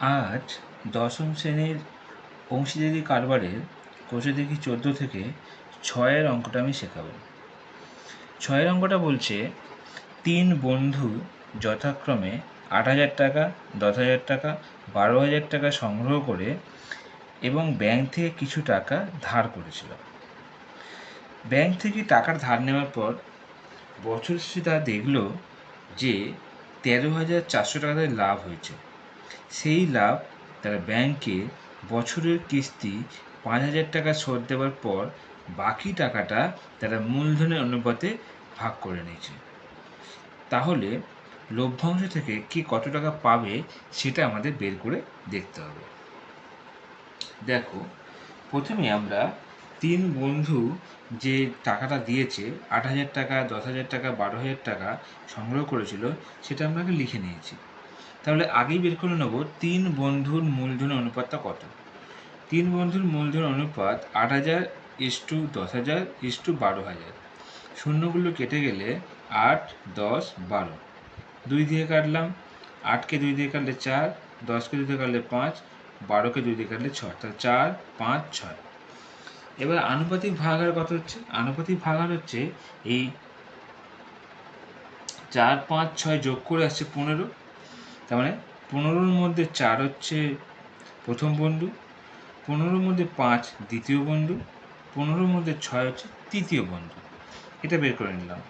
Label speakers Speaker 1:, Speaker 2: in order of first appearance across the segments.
Speaker 1: আজ দশম শ্রেণির অংশীদারি কারবারের কোষে দেখি চোদ্দ থেকে ছয়ের অঙ্কটা আমি শেখাবো। ছয়ের অঙ্কটা বলছে, তিন বন্ধু যথাক্রমে আট হাজার টাকা, দশ হাজার টাকা, বারো হাজার টাকা সংগ্রহ করে এবং ব্যাংক থেকে কিছু টাকা ধার করেছিল। ব্যাংক থেকে টাকার ধার নেওয়ার পর বছর শেষে তারা দেখল যে তেরো হাজার চারশো টাকা লাভ হয়েছে। সেই লাভ তারা ব্যাংকে বছরের কিস্তি পাঁচ হাজার টাকা শোধ দেওয়ার পর বাকি টাকাটা তারা মূলধনের অনুপাতে ভাগ করে নিয়েছে। তাহলে লভ্যাংশ থেকে কি কত টাকা পাবে সেটা আমাদের বের করে দেখতে হবে। দেখো, প্রথমে আমরা তিন বন্ধু যে টাকাটা দিয়েছে, আট হাজার টাকা, দশ হাজার টাকা, বারো হাজার টাকা সংগ্রহ করেছিল, সেটা আমরা লিখে নিয়েছি। তাহলে আগেই বের করে নেব তিন বন্ধুর মূলধনের অনুপাতটা কত? তিন বন্ধুর মূলধন অনুপাত আট হাজার ইস টু দশ হাজার ইস টু বারো হাজার। শূন্যগুলো কেটে গেলে আট, দশ, বারো। দুই দিয়ে কাটলাম, আটকে দুই দিয়ে কাটলে চার, দশকে দুই দিয়ে কাটলে পাঁচ, বারোকে দুই দিয়ে কাটলে ছয়, তাহলে চার, পাঁচ, ছয়। এবার আনুপাতিক ভাগার কত হচ্ছে? আনুপাতিক ভাগার হচ্ছে এই চার, পাঁচ, ছয় যোগ করে আসছে পনেরো। তার মানে পনেরোর মধ্যে চার হচ্ছে প্রথম বন্ধু, পনেরোর মধ্যে পাঁচ দ্বিতীয় বন্ধু, পনেরোর মধ্যে ছয় হচ্ছে তৃতীয় বন্ধু। এটা বের করে নিলাম।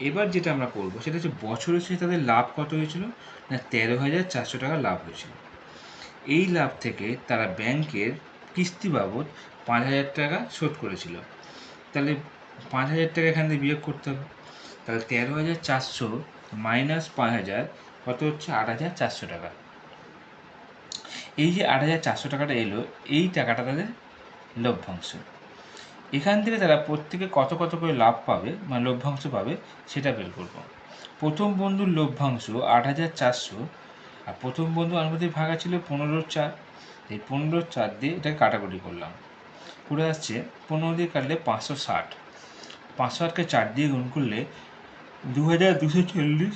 Speaker 1: এবার যেটা আমরা করব সেটা হচ্ছে বছরের শেষে তাদের লাভ কত হয়েছিল? না, তেরো হাজার চারশো টাকা লাভ হয়েছিল। এই লাভ থেকে তারা ব্যাংকের কিস্তি বাবদ পাঁচ হাজার টাকা শোধ করেছিল। তাহলে পাঁচ হাজার টাকা এখান থেকে বিয়োগ করতে হবে। তাহলে তেরো হাজার চারশো মাইনাস পাঁচ হাজার কত হচ্ছে? আট হাজার চারশো টাকা। এই যে আট হাজার চারশো টাকাটা এলো, এই টাকাটা তাদের লভ্যাংশ। এখান থেকে তারা প্রত্যেকে কত কত করে লাভ পাবে মানে লভ্যাংশ পাবে, সেটা বের করব। প্রথম বন্ধুর লভ্যাংশ আট হাজার চারশো, আর প্রথম বন্ধু আনুপাতিক ভাগা ছিল পনেরোর চার। এই পনেরো চার দিয়ে এটাকে কাটাকুটি করলাম। করে আসছে, পনেরো দিয়ে কাটলে পাঁচশো ষাট। পাঁচশো ষাটকে চার দিয়ে গুণ করলে দু হাজার দুশো চল্লিশ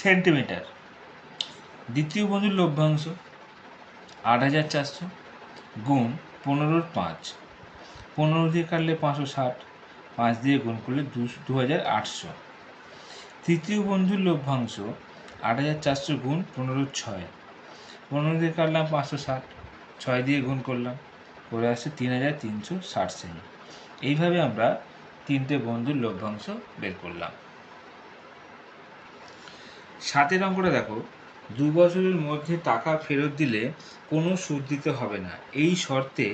Speaker 1: সেন্টিমিটার। দ্বিতীয় বন্ধুর লভ্যাংশ আট হাজার চারশো গুণ পনেরোর পাঁচ। পনেরো দিয়ে কাটলে পাঁচশো ষাট, পাঁচ দিয়ে গুণ করলে দু হাজার আটশো। তৃতীয় বন্ধুর লভ্যাংশ আট হাজার চারশো গুণ পনেরো ছয়। পনেরো দিয়ে কাটলাম পাঁচশো ষাট, ছয় দিয়ে গুণ করলাম, করে আসছে তিন হাজার তিনশো ষাট সেমি। এইভাবে আমরা তিনটে বন্ধুর লভ্যাংশ বের করলাম। সাতের অঙ্কটা দেখো, দু বছরের মধ্যে টাকা ফেরত দিলে কোনো সুদ দিতে হবে না। এই শর্তে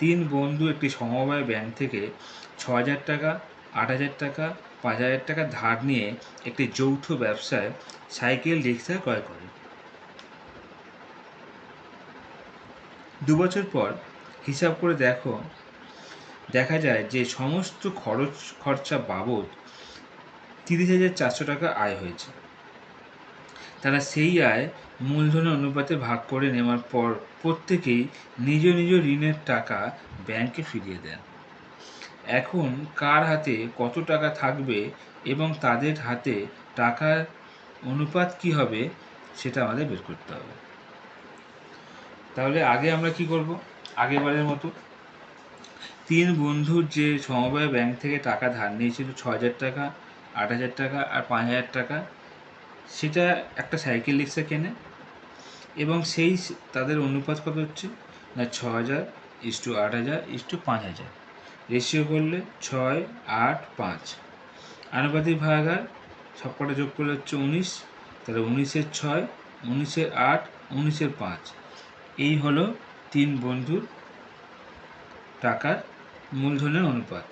Speaker 1: তিন বন্ধু একটি সমবায় ব্যাংক থেকে ছ হাজার টাকা আট হাজার টাকা পাঁচ হাজার টাকা ধার নিয়ে একটি যৌথ ব্যবসায় সাইকেল রিক্সা ক্রয় করে। দু বছর পর হিসাব করে দেখো, দেখা যায় যে সমস্ত খরচ খরচা বাবদ তিরিশ হাজার চারশো টাকা আয় হয়েছে। তারা সেই আয় মূলধনের অনুপাতে ভাগ করে নেওয়ার পর প্রত্যেকেই নিজ নিজ ঋণের টাকা ব্যাংকে ফিরিয়ে দেন। এখন কার হাতে কত টাকা থাকবে এবং তাদের হাতে টাকার অনুপাত কি হবে সেটা আমাদের বের করতে হবে। তাহলে আগে আমরা কি করব? আগেবারের মতো। তিন বন্ধুর যে সমবায় ব্যাংক থেকে টাকা ধার নিয়েছিল ছ হাজার টাকা, আট হাজার টাকা আর পাঁচ হাজার টাকা সেটা একটা সাইকেল রিক্সা কেনে, এবং সেই তাদের অনুপাত কত হচ্ছে? না ছ হাজার ইস টু আট হাজার ইস টু পাঁচ হাজার রেশিও করলে ছয়, আট, পাঁচ। আনুপাতিক ভাগার সবকটা যোগ করলে হচ্ছে উনিশ, তাহলে উনিশের ছয়, উনিশের আট, উনিশের পাঁচ। এই হলো তিন বন্ধুর টাকার মূলধনের অনুপাত।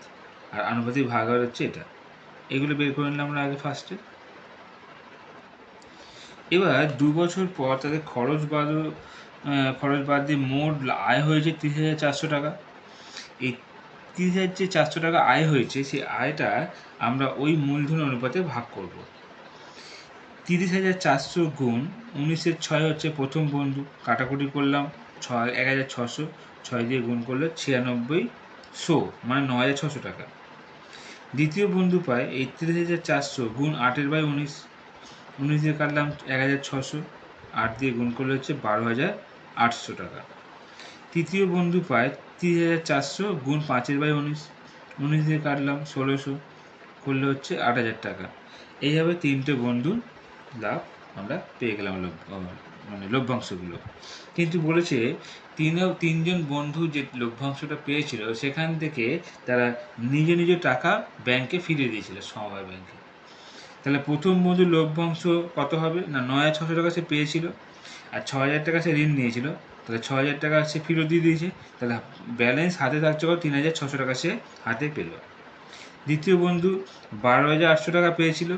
Speaker 1: আর আনুপাতিক ভাগার হচ্ছে এটা। এগুলো বের করে নিলাম আমরা আগে ফার্স্টে এবার দু বছর পর তাদের খরচ বাদ খরচ বাদ দিয়ে মোট আয় হয়েছে তিরিশ হাজার চারশো টাকা। এই তিরিশ হাজার যে চারশো টাকা আয় হয়েছে, সেই আয়টা আমরা ওই মূলধন অনুপাতে ভাগ করব। তিরিশ হাজার চারশো গুণ উনিশের ছয় হচ্ছে প্রথম বন্ধু, কাটাকুটি করলাম ছয়, এক হাজার ছশো, ছয় দিয়ে গুণ করলে ছিয়ানব্বই শো মানে ন হাজার ছশো টাকা। দ্বিতীয় বন্ধু পায় এই তিরিশ হাজার চারশো গুণ আটের বাই উনিশ। উনিশ দিয়ে কাটলাম এক হাজার ছশো, আট দিয়ে গুণ করলে হচ্ছে বারো হাজার আটশো টাকা। তৃতীয় বন্ধু পায় তিরিশ হাজার চারশো গুণ পাঁচের বাই উনিশ। উনিশ দিয়ে কাটলাম ষোলোশো, করলে হচ্ছে আট হাজার টাকা। এইভাবে তিনটে বন্ধুর লাভ আমরা পেয়ে গেলাম মানে লভ্যাংশগুলো। কিন্তু বলেছে তিন, তিনজন বন্ধু যে লভ্যাংশটা পেয়েছিল, সেখান থেকে তারা নিজ নিজ টাকা ব্যাংকে ফিরিয়ে দিয়েছিল সমবায় ব্যাংকে। তাহলে প্রথম বন্ধুর লভ্যাংশ কত হবে? না, নয় হাজার ছশো টাকা সে পেয়েছিল আর ছ হাজার টাকা সে ঋণ নিয়েছিল। তাহলে ছ হাজার টাকা সে ফেরত দিয়ে দিয়েছে। তাহলে ব্যালেন্স হাতে থাকছে কত? তিন হাজার ছশো টাকা সে হাতে পেল। দ্বিতীয় বন্ধু বারো হাজার আটশো টাকা পেয়েছিল।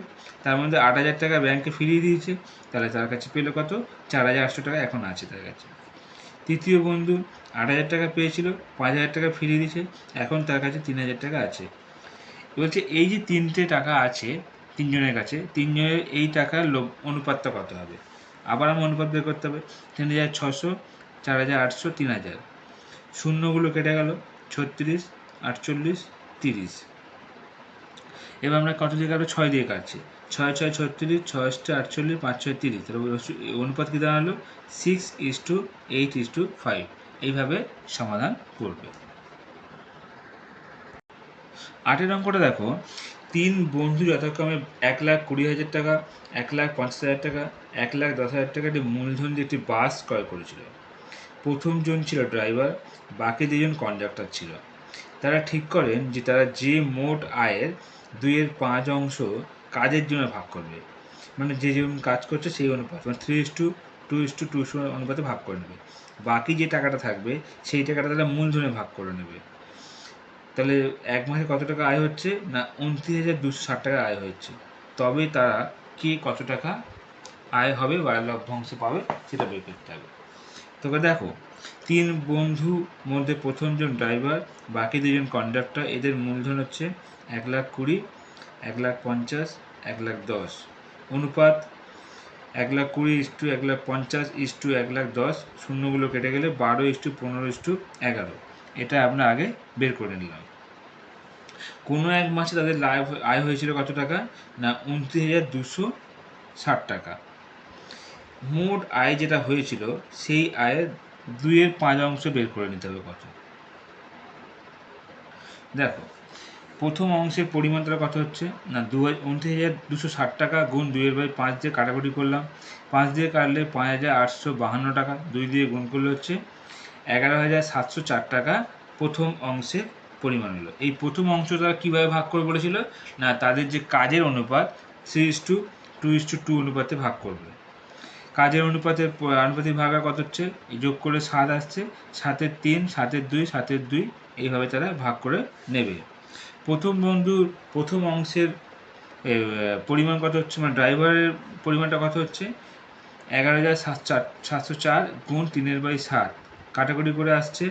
Speaker 1: তার মধ্যে আট হাজার টাকা ব্যাংকে ফিরিয়ে দিয়েছে। তাহলে তার কাছে পেল কত? চার হাজার আটশো টাকা এখন আছে তার কাছে। তৃতীয় বন্ধু আট হাজার টাকা পেয়েছিল, পাঁচ হাজার টাকা ফিরিয়ে দিয়েছে। এখন তার কাছে তিন হাজার টাকা আছে। বলছে এই যে তিনটে টাকা আছে তিনজনের কাছে। তিনজনের এই টাকার লোভ, অনুপাতটা কত হবে? আবার আমার অনুপাত বের করতে হবে। তিন হাজার ছশো চার হাজার আটশো, তিন হাজার। শূন্যগুলো কেটে গেল। ছত্রিশ, আটচল্লিশ, তিরিশ। এবার আমরা কত দিয়ে কাটবো? ছয় দিয়ে কাটছি। ছয় ছয়, ছত্রিশ, ছয় অষ্টে আটচল্লিশ, পাঁচ, ছয়, তিরিশ। তাহলে অনুপাত কী দাঁড়াল? Six is to eight is to five এইভাবে সমাধান করবে। আটের অঙ্কটা দেখো। তিন বন্ধু যথাক্রমে এক লাখ কুড়ি হাজার টাকা, এক লাখ পঞ্চাশ হাজার টাকা, এক লাখ দশ হাজার টাকা একটি মূলধন দিয়ে একটি বাস ক্রয় করেছিল। প্রথমজন ছিল ড্রাইভার, বাকি দুজন কন্ডাক্টর ছিল। তারা ঠিক করেন যে তারা যে মোট আয়ের দুইয়ের পাঁচ অংশ কাজের জন্য ভাগ করবে। মানে যে যেমন কাজ করছে সেই অনুপাত মানে three is to two two is to অনুপাতে ভাগ করে নেবে। বাকি যে টাকাটা থাকবে, সেই টাকাটা তারা মূলধনে ভাগ করে নেবে। তাহলে এক মাসে কত টাকা আয় হচ্ছে? না, উনত্রিশ হাজার দুশো ষাট টাকা আয় হচ্ছে। তবে তারা কে কত টাকা আয় হবে বা লভ্যাংশ পাবে, সেটা বের করতে হবে। তবে দেখো, তিন বন্ধু মধ্যে প্রথমজন ড্রাইভার বাকি দুজন কন্ডাক্টর এদের মূলধন হচ্ছে এক লাখ কুড়ি, এক লাখ পঞ্চাশ, এক লাখ দশ। অনুপাত এক লাখ কুড়ি ইস টু এক লাখ পঞ্চাশ ইস টু এক লাখ দশ, শূন্যগুলো কেটে গেলে বারো ইস টু পনেরো ইস টু এগারো। এটা আমরা আগে বের করে নিলাম। কোনো এক মাসে তাদের লাভ আয় হয়েছিল কত টাকা? না, উনত্রিশ হাজার দুশো ষাট টাকা। মোট আয় যেটা হয়েছিল, সেই আয়ের দুইয়ের পাঁচ অংশ বের করে নিতে হবে কত? দেখো, প্রথম অংশের পরিমাণটা কত হচ্ছে? না, দু, উনত্রিশ হাজার দুশো ষাট টাকা গুণ দুইয়ের বাই পাঁচ দিয়ে কাটাকুটি করলাম। পাঁচ দিয়ে কাটলে পাঁচ হাজার আটশো বাহান্ন টাকা, দুই দিয়ে গুণ করলে হচ্ছে এগারো হাজার সাতশো চার টাকা প্রথম অংশের পরিমাণ হলো এই প্রথম অংশ তারা কীভাবে ভাগ করে বলেছিল? না, তাদের যে কাজের অনুপাত three is to two two is to অনুপাতে ভাগ করবে। কাজের অনুপাতের আনুপাতিক ভাগা কত হচ্ছে? যোগ করে সাত আসছে। সাতের তিন, সাতের দুই সাতের দুই, এইভাবে তারা ভাগ করে নেবে। প্রথম বন্ধুর প্রথম অংশের পরিমাণ কত হচ্ছে? মানে ড্রাইভারের পরিমাণটা কত হচ্ছে? এগারো হাজার চার, সাতশো চার গুণ তিনের বাই সাত। কাটাকুটি করে আসছে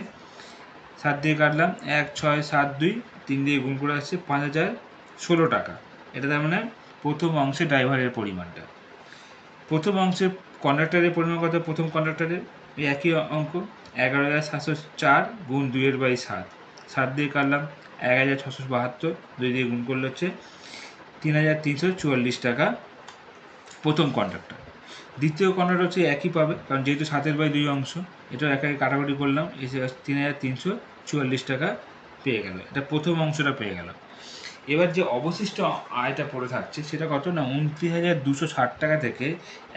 Speaker 1: সাত দিয়ে কাটলাম, এক, ছয়, সাত, দুই, তিন দিয়ে গুণ করে আসছে পাঁচ হাজার ষোলো টাকা। এটা তার মানে প্রথম অংশে ড্রাইভারের পরিমাণটা। প্রথম অংশের কন্ডাক্টরের পরিমাণ কত? প্রথম কন্ডাক্টরের এই একই অঙ্ক, এগারো হাজার সাতশো চার গুণ দুইয়ের বাই সাত। সাত দিয়ে কাটলাম, এক হাজার ছশো বাহাত্তর, দুই দিয়ে গুণ করলে হচ্ছে তিন হাজার তিনশো চুয়াল্লিশ টাকা প্রথম কন্ডাক্টর দ্বিতীয় কন্ডাক্টর হচ্ছে একই পাবে, কারণ যেহেতু সাতের বাই দুই অংশ এটা একাই কাটাকুটি করলাম এসে তিন হাজার তিনশো চুয়াল্লিশ টাকা পেয়ে গেল। এটা প্রথম অংশটা পেয়ে গেল। এবার যে অবশিষ্ট আয়টা পড়ে থাকছে, সেটা কত না, উনত্রিশ হাজার দুশো ষাট টাকা থেকে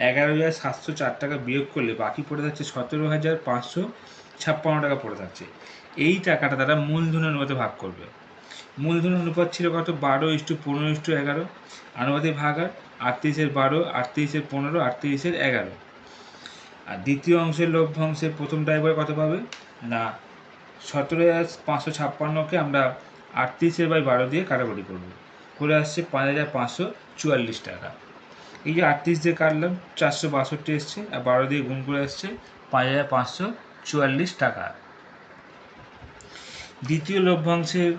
Speaker 1: এগারো হাজার সাতশো চার টাকা বিয়োগ করলে বাকি পড়ে থাকছে সতেরো হাজার পাঁচশো ছাপ্পান্ন টাকা পড়ে থাকছে। এই টাকাটা তারা মূলধনের অনুপাতে ভাগ করবে। মূলধন অনুপাত ছিল কত? বারো ইস্টু পনেরো ইস্টু এগারো। আনুপাতিক ভাগ আর আটত্রিশের বারো, আটত্রিশের পনেরো, আটত্রিশের এগারো। আর দ্বিতীয় অংশের লভ্যাংশের প্রথম ড্রাইভার কত পাবে? না, সতেরো হাজার পাঁচশো ছাপ্পান্নকে আমরা আটত্রিশের বাই বারো দিয়ে কাটাকুটি করব। করে আসছে পাঁচ হাজার পাঁচশো চুয়াল্লিশ টাকা। এই যে আটত্রিশ দিয়ে কাটলাম, চারশো বাষট্টি এসছে, আর বারো দিয়ে গুণ করে আসছে পাঁচ হাজার পাঁচশো চুয়াল্লিশ টাকা। দ্বিতীয় লভ্যাংশের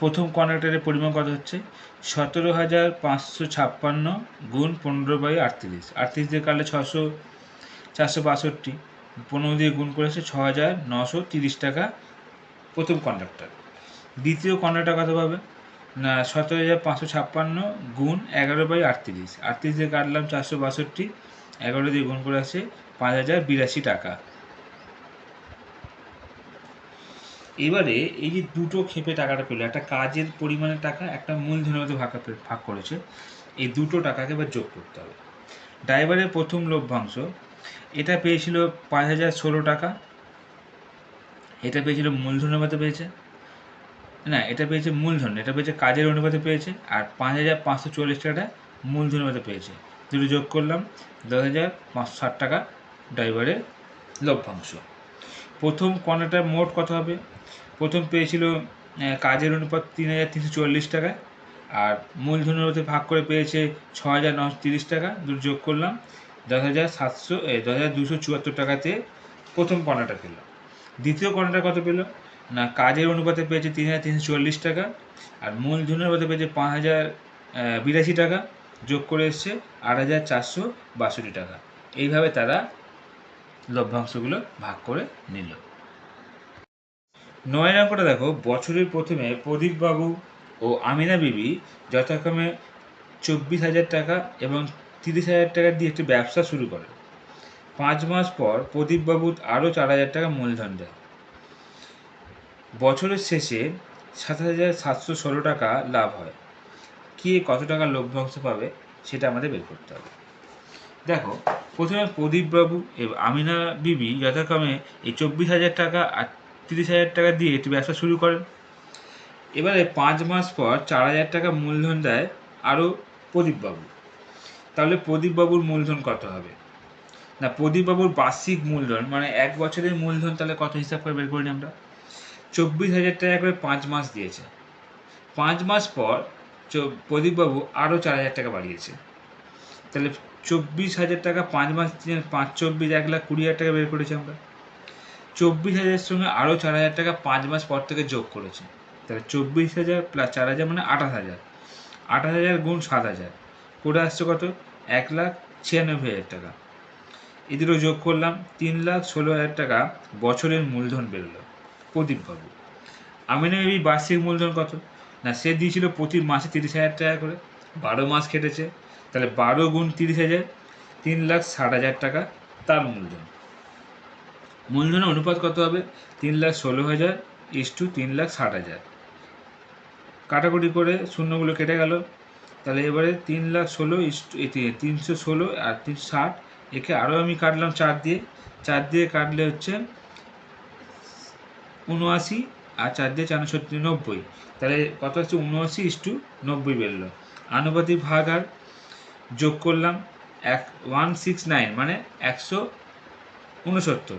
Speaker 1: প্রথম কন্ডাক্টরের পরিমাণ কত হচ্ছে? সতেরো হাজার পাঁচশো ছাপ্পান্ন গুণ পনেরো বাই আটত্রিশ। আটত্রিশ দিয়ে কাটলে ছশো চারশো বাষট্টি, পনেরো দিয়ে গুণ করেছে ছ হাজার নশো তিরিশ টাকা প্রথম কন্ডাক্টর দ্বিতীয় কন্ডাক্টর কত পাবে? না সতেরো হাজার পাঁচশো ছাপ্পান্ন গুণ এগারো বাই আটত্রিশ। আটত্রিশ দিয়ে কাটলাম চারশো বাষট্টি, এগারো দিয়ে গুণ করে আসছে পাঁচ হাজার বিরাশি টাকা। এবারে এই যে দুটো ক্ষেপে টাকাটা পেল, একটা কাজের পরিমাণের টাকা, একটা মূলধনের মধ্যে ভাগ ভাগ করেছে। এই দুটো টাকাকে এবার যোগ করতে হবে। ড্রাইভারের প্রথম লভ্যাংশ এটা পেয়েছিল পাঁচ হাজার ষোলো টাকা। এটা পেয়েছিল মূলধন মধ্যে পেয়েছে। না, এটা পেয়েছে মূলধন, এটা পেয়েছে কাজের অনুপাতে পেয়েছে আর পাঁচ হাজার পাঁচশো চল্লিশ টাকাটা মূলধনের মধ্যে পেয়েছে। দুটো যোগ করলাম, দশ হাজার পাঁচশো ষাট টাকা ড্রাইভারের লভ্যাংশ। প্রথম কর্নারটার মোট কত হবে? প্রথম পেয়েছিল কাজের অনুপাত তিন হাজার তিনশো চল্লিশ টাকা আর মূলধনের মধ্যে ভাগ করে পেয়েছে ছ হাজার নশো তিরিশ টাকা। দুটো যোগ করলাম দশ হাজার সাতশো দশ হাজার দুশো চুয়াত্তর টাকাতে প্রথম কর্নারটা পেল। দ্বিতীয় কণাটা কত পেল? না, কাজের অনুপাতে পেয়েছে তিন হাজার তিনশো চল্লিশ টাকা, আর মূলধনের মধ্যে পেয়েছে পাঁচ হাজার বিরাশি টাকা, যোগ করে এসছে আট হাজার চারশো বাষট্টি টাকা। এইভাবে তারা লভ্যাংশগুলো ভাগ করে নিল। নয় অঙ্কটা দেখো, বছরের প্রথমে প্রদীপবাবু ও আমিনা বিবি যথাক্রমে চব্বিশ হাজার টাকা এবং তিরিশ হাজার টাকা দিয়ে একটি ব্যবসা শুরু করে। পাঁচ মাস পর প্রদীপবাবু আরও চার হাজার টাকা মূলধন দেয় বছরের শেষে সাত হাজার সাতশো ষোলো টাকা লাভ হয়। কে কত টাকা লভ্যাংশ পাবে সেটা আমাদের বের করতে হবে। দেখো, প্রথমে প্রদীপবাবু আমিনা বিবি যথাক্রমে এই চব্বিশ হাজার টাকা আর তিরিশ হাজার টাকা দিয়ে একটি ব্যবসা শুরু করেন। এবারে পাঁচ মাস পর চার হাজার টাকা মূলধন দেয় আরও প্রদীপবাবু। তাহলে প্রদীপবাবুর মূলধন কত হবে? না, প্রদীপবাবুর বার্ষিক মূলধন মানে এক বছরের মূলধন তাহলে কত হিসাব করে বের করি আমরা? চব্বিশ হাজার টাকা করে পাঁচ মাস দিয়েছে। পাঁচ মাস পর প্রদীপবাবু আরও চার হাজার টাকা বাড়িয়েছে। তাহলে চব্বিশ হাজার টাকা পাঁচ মাস পাঁচ, চব্বিশ, এক লাখ কুড়ি হাজার টাকা বের করেছি আমরা। চব্বিশ হাজারের সঙ্গে আরও চার হাজার টাকা পাঁচ মাস পর থেকে যোগ করেছে। তাহলে চব্বিশ হাজার প্লাস চার হাজার মানে আঠাশ হাজার। আঠাশ হাজার গুণ সাত হাজার। করে আসছে কত? এক লাখ ছিয়ানব্বই হাজার টাকা। এই দুটো যোগ করলাম তিন লাখ ষোলো হাজার টাকা। বছরের মূলধন বেরোলো। প্রদীপবাবু, আমিনা এই বার্ষিক মূলধন কত? না, সে দিয়েছিল প্রতি মাসে তিরিশ হাজার টাকা করে। বারো মাস কেটেছে। তাহলে বারো গুণ তিরিশ হাজার, তিন লাখ ষাট হাজার টাকা তার মূলধন। মূলধনের অনুপাত কত হবে? তিন লাখ ষোলো হাজার ইস টু তিন লাখ ষাট হাজার। কাটাকুটি করে শূন্যগুলো কেটে গেল। তাহলে এবারে তিন লাখ ষোলো তিনশো ষোলো আর তিনশো ষাট, একে আরও আমি কাটলাম চার দিয়ে। চার দিয়ে কাটলে হচ্ছে উনআশি আর চার দিয়ে চার সত্যি নব্বই। তাহলে কত হচ্ছে? উনআশি ইস টু নব্বই বেরোলো। আনুপাতিক ভাগ আর যোগ করলাম এক, ওয়ান সিক্স নাইন মানে একশো উনসত্তর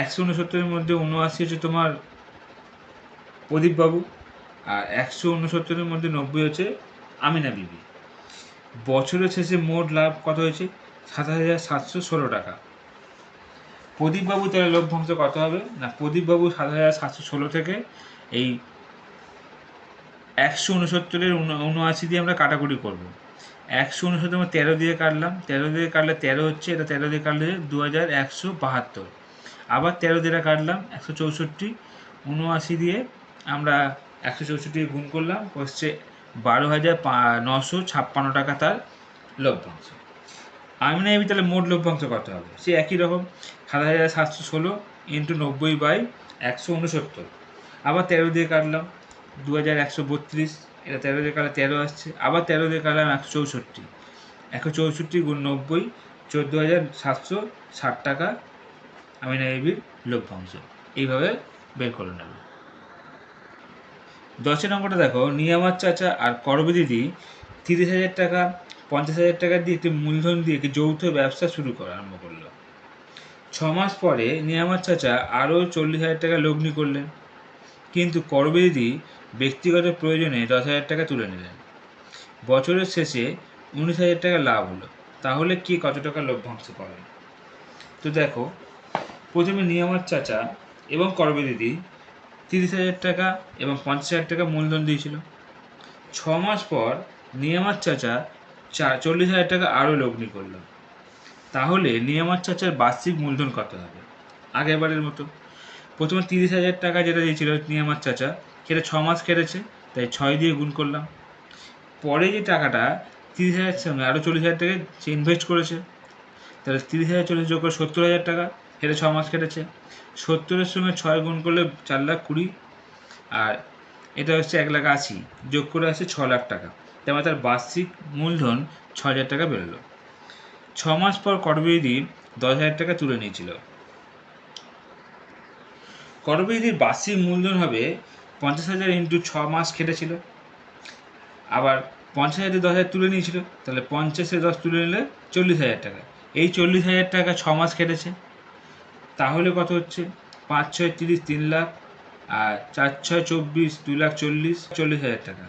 Speaker 1: একশো উনসত্তরের মধ্যে উনআশি হচ্ছে তোমার প্রদীপবাবু আর একশো উনসত্তরের মধ্যে নব্বই হচ্ছে আমিনা বিবি। বছরের শেষে মোট লাভ কত হয়েছে? সাত হাজার সাতশো ষোলো টাকা। প্রদীপবাবু তাহলে লভ্যাংশ কত হবে? না, প্রদীপবাবু সাত হাজার সাতশো ষোলো থেকে এই একশো উনসত্তরের উনআশি দিয়ে আমরা কাটাকুটি করব। একশো উনসত্তর আমরা তেরো দিয়ে কাটলাম। তেরো দিয়ে কাটলে তেরো হচ্ছে, এটা তেরো দিয়ে কাটলে দু হাজার একশো বাহাত্তর। আবার তেরো দিয়ে কাটলাম একশো চৌষট্টি। উনআশি দিয়ে আমরা একশো চৌষট্টি গুণ করলাম, হচ্ছে বারো হাজার নশো ছাপ্পান্ন টাকা তার লভ্যাংশ। আমি না তাহলে মোট লভ্যাংশ কত হবে? সে একই রকম। সাত হাজার সাতশো ষোলো ইন্টু নব্বই বাই একশো উনসত্তর। আবার তেরো দিয়ে কাটলাম। দু হাজার একশো বত্রিশ। এটা তেরো দিয়ে কাটলে তেরো আসছে। আবার তেরো দিয়ে কাটলাম একশো চৌষট্টি। একশো চৌষট্টি গুণ নব্বই চোদ্দ হাজার সাতশো ষাট টাকা। আমি না লভ্যাংশ। এইভাবে বের করে নেব। দশের নম্বরটা দেখো নিয়ামার চাচা আর করবে দিদি তিরিশ হাজার টাকা, পঞ্চাশ হাজার টাকা দিয়ে একটি মূলধন দিয়ে একটি যৌথ ব্যবসা শুরু করা আরম্ভ করল। ছ মাস পরে নিয়ামার চাচা আরও চল্লিশ হাজার টাকা লগ্নি করলেন। কিন্তু করবে দিদি ব্যক্তিগত প্রয়োজনে দশ হাজার টাকা তুলে নিলেন। বছরের শেষে উনিশ হাজার টাকা লাভ হলো। তাহলে কি কত টাকা লভ্যাংশ পাবেন তো দেখো, প্রথমে নিয়ামার চাচা এবং করবে দিদি তিরিশ হাজার টাকা এবং পঞ্চাশ হাজার টাকা মূলধন দিয়েছিল। ছ মাস পর নিয়ামার চাচা চা চল্লিশ হাজার টাকা আরও লগ্নি করল। তাহলে নিয়ামার চাচার বার্ষিক মূলধন কত হবে? আগেরবারের মতো। প্রথমে তিরিশ হাজার টাকা যেটা দিয়েছিল নিয়ামার চাচা, সেটা ছ মাস কেটেছে, তাই ছয় দিয়ে গুণ করলাম। পরে যে টাকাটা তিরিশ হাজার সঙ্গে আরও চল্লিশ হাজার টাকা ইনভেস্ট করেছে, তাহলে তিরিশ হাজার চল্লিশ যোগ করে সত্তর হাজার টাকা এটা ছ মাস কেটেছে। সত্তরের সঙ্গে ছয় গুণ করলে চার লাখ কুড়ি। আর এটা হচ্ছে এক লাখ আশি। যোগ করে আসছে ছ লাখ টাকা। তার তার বার্ষিক মূলধন ছ হাজার টাকা বেরোলো। ছ মাস পর করবিদি দশ হাজার টাকা তুলে নিয়েছিল। করবিদির বার্ষিক মূলধন হবে পঞ্চাশ হাজার ইন্টু ছ মাস খেটেছিল আবার পঞ্চাশ হাজার দশ হাজার তুলে নিয়েছিল। তাহলে পঞ্চাশে দশ তুলে নিলে চল্লিশ হাজার টাকা। এই চল্লিশ হাজার টাকা ছ মাস কেটেছে। তাহলে কত হচ্ছে? পাঁচ ছয় তিরিশ তিন লাখ, আর চার ছয় চব্বিশ দু লাখ চল্লিশ চল্লিশ হাজার টাকা।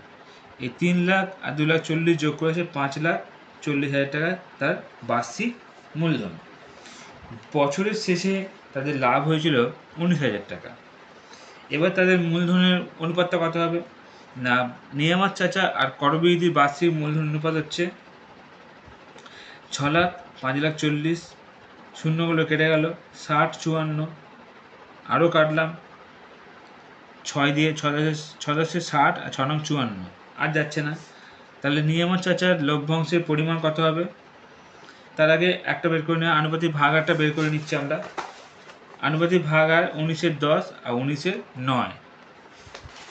Speaker 1: এই তিন লাখ আর দু লাখ চল্লিশ যোগ করেছে পাঁচ লাখ, চল্লিশ হাজার টাকা তার বার্ষিক মূলধন। বছরের শেষে তাদের লাভ হয়েছিল উনিশ হাজার টাকা। এবার তাদের মূলধনের অনুপাতটা কত হবে? না, নিয়ামার চাচা আর করবিদির বার্ষিক মূলধন অনুপাত হচ্ছে ছ লাখ, পাঁচ লাখ চল্লিশ শূন্যগুলো কেটে গেল, ষাট, চুয়ান্ন, আরও কাটলাম, ছয় দিয়ে ছ দশে ছ দশে ষাট আর ছ নং চুয়ান্ন। আর যাচ্ছে না। তাহলে নিয়ামত চাচার লভ্যাংশের পরিমাণ কত হবে? তার আগে একটা বের করে নেওয়া আনুপাতিক ভাগারটা বের করে নিচ্ছি আমরা। আনুপাতিক ভাগ আর উনিশের দশ আর উনিশের নয়।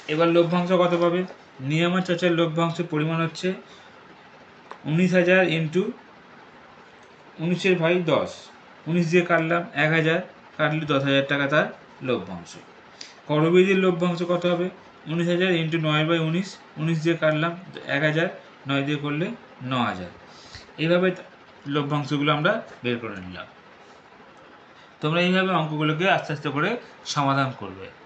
Speaker 1: এবার লভ্যাংশ কত পাবে? নিয়ামত চাচার লভ্যাংশের পরিমাণ হচ্ছে উনিশ হাজার ইন্টু উনিশের ভাই দশ। উনিশ দিয়ে কাটলাম এক হাজার, কাটলে দশ হাজার টাকা তার লভ্যাংশ। করবীদের লভ্যাংশ কত হবে? উনিশ হাজার ইন্টু নয় বাই উনিশ উনিশ দিয়ে কাটলাম এক হাজার, নয় দিয়ে করলে ন হাজার। এইভাবে লভ্যাংশগুলো আমরা বের করে নিলাম। তোমরা এইভাবে অঙ্কগুলোকে আস্তে আস্তে করে সমাধান করবে।